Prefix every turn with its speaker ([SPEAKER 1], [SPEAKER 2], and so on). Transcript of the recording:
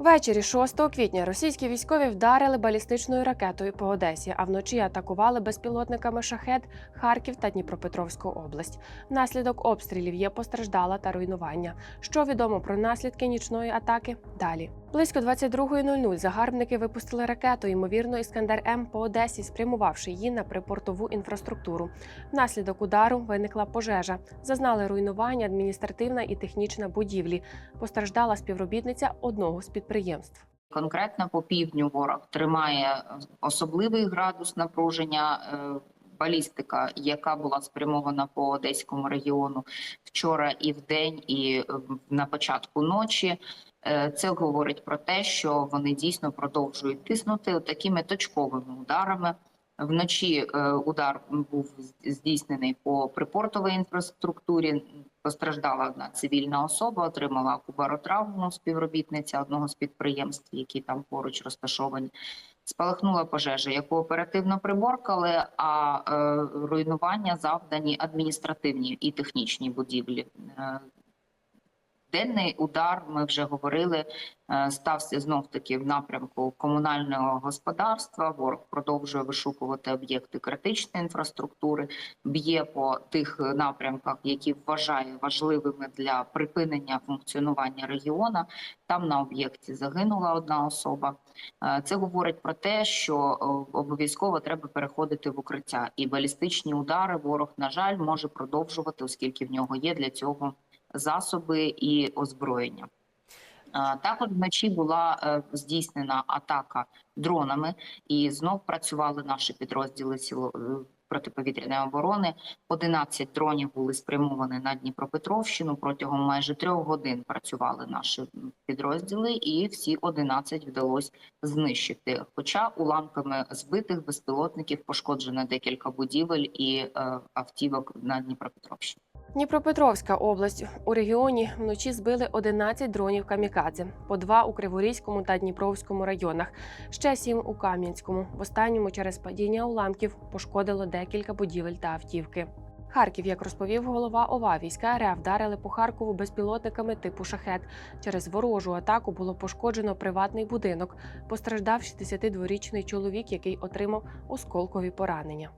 [SPEAKER 1] Ввечері 6 квітня російські військові вдарили балістичною ракетою по Одесі, а вночі атакували безпілотниками шахет Харків та Дніпропетровську область. Внаслідок обстрілів є постраждала та руйнування. Що відомо про наслідки нічної атаки? Далі. Близько 22.00 загарбники випустили ракету, ймовірно, Іскандер М по Одесі, спрямувавши її на припортову інфраструктуру. Внаслідок удару виникла пожежа. Зазнали руйнування адміністративна і технічна будівлі. Постраждала співробітниця одного з підприємств.
[SPEAKER 2] Конкретно по півдню ворог тримає е, особливий градус напруження. е, Балістика, яка була спрямована по одеському регіону вчора і вдень, і е, на початку ночі, це говорить про те, що вони дійсно продовжують тиснути такими точковими ударами. Вночі е, удар був здійснений по припортовій інфраструктурі. Постраждала одна цивільна особа, отримала кубаротравму співробітниця одного з підприємств, які там поруч розташовані. Спалахнула пожежа, яку оперативно приборкали, а е, руйнування завдані адміністративні і технічні будівлі. Денний удар, ми вже говорили, е, стався знов таки в напрямку комунального господарства. Ворог продовжує вишукувати об'єкти критичної інфраструктури, б'є по тих напрямках, які вважає важливими для припинення функціонування регіону. Там на об'єкті загинула одна особа. Е, Це говорить про те, що е, обов'язково треба переходити в укриття, і балістичні удари ворог, на жаль, може продовжувати, оскільки в нього є для цього засоби і озброєння. Також вночі була е, здійснена атака дронами, і знов працювали наші підрозділи сил е, протиповітряної оборони. 11 дронів були спрямовані на Дніпропетровщину. Протягом майже трьох годин працювали наші підрозділи, і всі 11 вдалося знищити. Хоча уламками збитих безпілотників пошкоджено декілька будівель і е, автівок на Дніпропетровщині.
[SPEAKER 1] Дніпропетровська область у регіоні вночі збили 11 дронів камікадзе, по два у Криворізькому та Дніпровському районах, ще сім у Кам'янському. В останньому через падіння уламків пошкодило декілька будівель та автівки. Харків, як розповів голова ОВА, війська РФ вдарили по Харкову безпілотниками типу шахет. Через ворожу атаку було пошкоджено приватний будинок. Постраждав 62-річний чоловік, який отримав осколкові поранення.